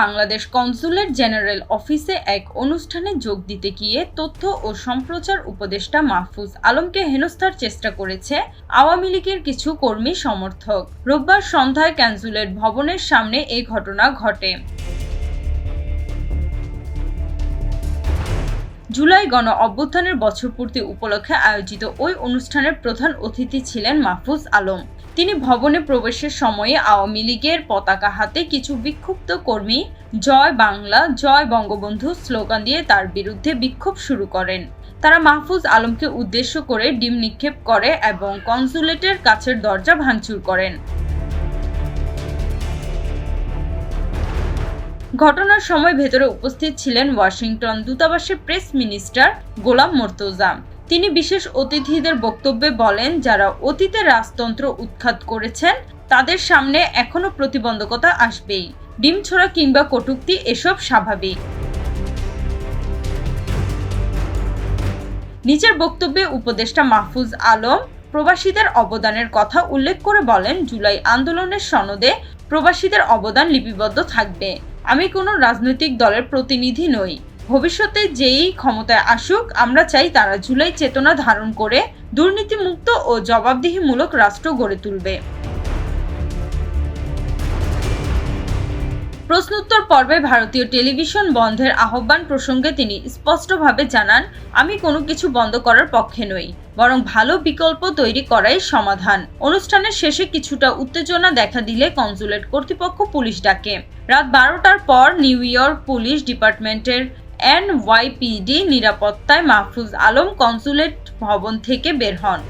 Bangladesh consulate general অফিসে এক অনুষ্ঠানে যোগ দিতে গিয়ে তথ্য ও সম্প্রচার উপদেষ্টা মাহফুজ আলমকে হেনস্থার চেষ্টা করেছে আওয়ামী লীগের কিছু কর্মী সমর্থক। রোববার সন্ধ্যায় কনসুলেট ভবনের সামনে এই ঘটনা ঘটে। জুলাই গণ অভ্যুত্থানের বছরপূর্তি উপলক্ষে আয়োজিত ওই অনুষ্ঠানের প্রধান অতিথি ছিলেন মাহফুজ আলম। তিনি ভবনে প্রবেশের সময়ে আওয়ামী লীগের পতাকা হাতে কিছু বিক্ষুব্ধ কর্মী, জয় বাংলা, জয় বঙ্গবন্ধু স্লোগান দিয়ে তার বিরুদ্ধে বিক্ষোভ শুরু করেন। তারা মাহফুজ আলমকে উদ্দেশ্য করে ডিম নিক্ষেপ করে এবং কনসুলেটের কাছের দরজা ভাঙচুর করেন। ঘটনার সময় ভেতরে উপস্থিত ছিলেন ওয়াশিংটন দূতাবাসের প্রেস মিনিস্টার গোলাম মোর্তজা। তিনি বিশেষ অতিথিদের বক্তব্যে বলেন, যারা অতীতে রাজতন্ত্র উৎখাত করেছেন, তাদের সামনে এখনও প্রতিবন্ধকতা আসবেই। ডিম ছোড়া কিংবা কটূক্তি এসব স্বাভাবিক। নিজের বক্তব্যে উপদেষ্টা মাহফুজ আলম প্রবাসীদের অবদানের কথা উল্লেখ করে বলেন, জুলাই আন্দোলনের সনদে প্রবাসীদের অবদান লিপিবদ্ধ থাকবে। আমি কোনো রাজনৈতিক দলের প্রতিনিধি নই। ভবিষ্যতে যেই ক্ষমতায় আসুক, আমরা চাই তারা জুলাই চেতনা ধারণ করে দুর্নীতিমুক্ত ও জবাবদিহিমূলক রাষ্ট্র গড়ে তুলবে। প্রশ্নোত্তর পর্বে ভারতীয় টেলিভিশন বন্ধের আহ্বান প্রসঙ্গে তিনি স্পষ্টভাবে জানান, আমি কোনো কিছু বন্ধ করার পক্ষে নই, বরং ভালো বিকল্প তৈরি করাই সমাধান। অনুষ্ঠানের শেষে কিছুটা উত্তেজনা দেখা দিলে কনসুলেট কর্তৃপক্ষ পুলিশ ডাকে। রাত বারোটার পর নিউ ইয়র্ক পুলিশ ডিপার্টমেন্টের এনওয়াইপিডি নিরাপত্তায় মাহফুজ আলম কনসুলেট ভবন থেকে বের হন।